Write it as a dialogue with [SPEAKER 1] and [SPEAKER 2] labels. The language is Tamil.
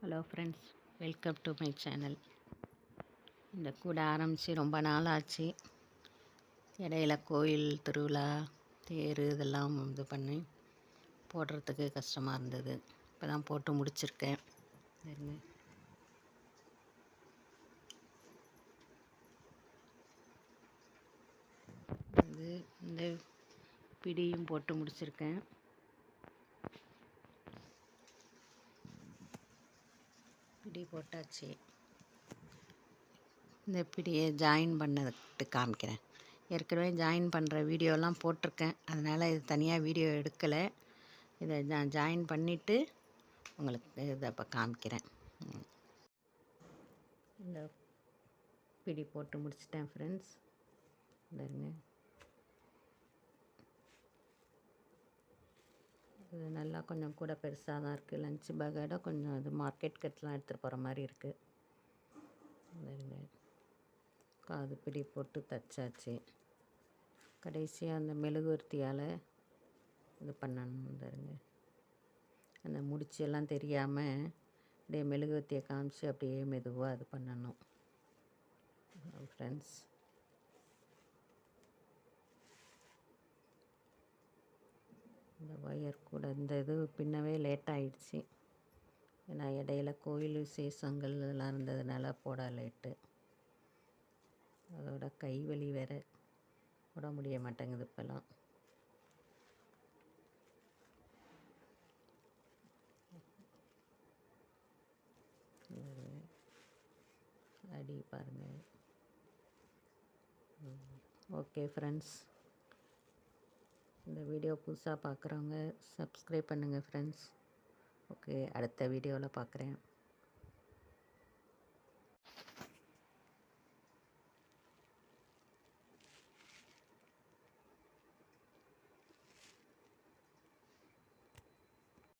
[SPEAKER 1] Hello friends welcome to my channel இந்த கூட ஆரம்பித்து ரொம்ப நாள் ஆச்சு இடையில கோயில் திருவிழா தேர் இதெல்லாம் இது பண்ணி போடுறதுக்கு கஷ்டமாக இருந்தது. இப்போ தான் போட்டு முடிச்சிருக்கேன். இருங்க இது இந்த பிடியும் போட்டு முடிச்சிருக்கேன். பிடி போட்டாச்சு. இந்த பிடியை ஜாயின் பண்ணதுக்கு காமிக்கிறேன். ஏற்கனவே ஜாயின் பண்ணுற வீடியோலாம் போட்டிருக்கேன். அதனால் இது தனியாக வீடியோ எடுக்கலை. இதை நான் ஜாயின் பண்ணிவிட்டு உங்களுக்கு இதை இப்போ காமிக்கிறேன். இந்த பிடி போட்டு முடிச்சிட்டேன் ஃப்ரெண்ட்ஸ் இருங்க இது நல்லா கொஞ்சம் கூட பெருசாக தான் இருக்குது. லஞ்ச் பேக்கோட கொஞ்சம் இது மார்க்கெட் கட்லாம் எடுத்துகிட்டு போகிற மாதிரி இருக்குது காது பிடி போட்டு தச்சாச்சு. கடைசியாக அந்த மெழுகுவர்த்தியால் இது பண்ணணும் தருங்க அந்த முடிச்செல்லாம் தெரியாமல் அப்படியே மெழுகுவர்த்தியை காமிச்சு அப்படியே மெதுவாக இது பண்ணணும். ஃப்ரெண்ட்ஸ் இந்த ஒயர் கூட இந்த இது பின்னவே லேட் ஆயிடுச்சு. ஏன்னா இடையில கோயில் விசேஷங்கள் இதெல்லாம் இருந்ததுனால போட லேட்டு அதோட கை வலி வேற. போட முடிய மாட்டேங்குது இப்போல்லாம். அடி பாருங்கள் ஓகே ஃப்ரெண்ட்ஸ் இந்த வீடியோ புதுசாக பார்க்குறவங்க சப்ஸ்கிரைப் பண்ணுங்கள் ஃப்ரெண்ட்ஸ் ஓகே அடுத்த வீடியோவில் பார்க்குறேன்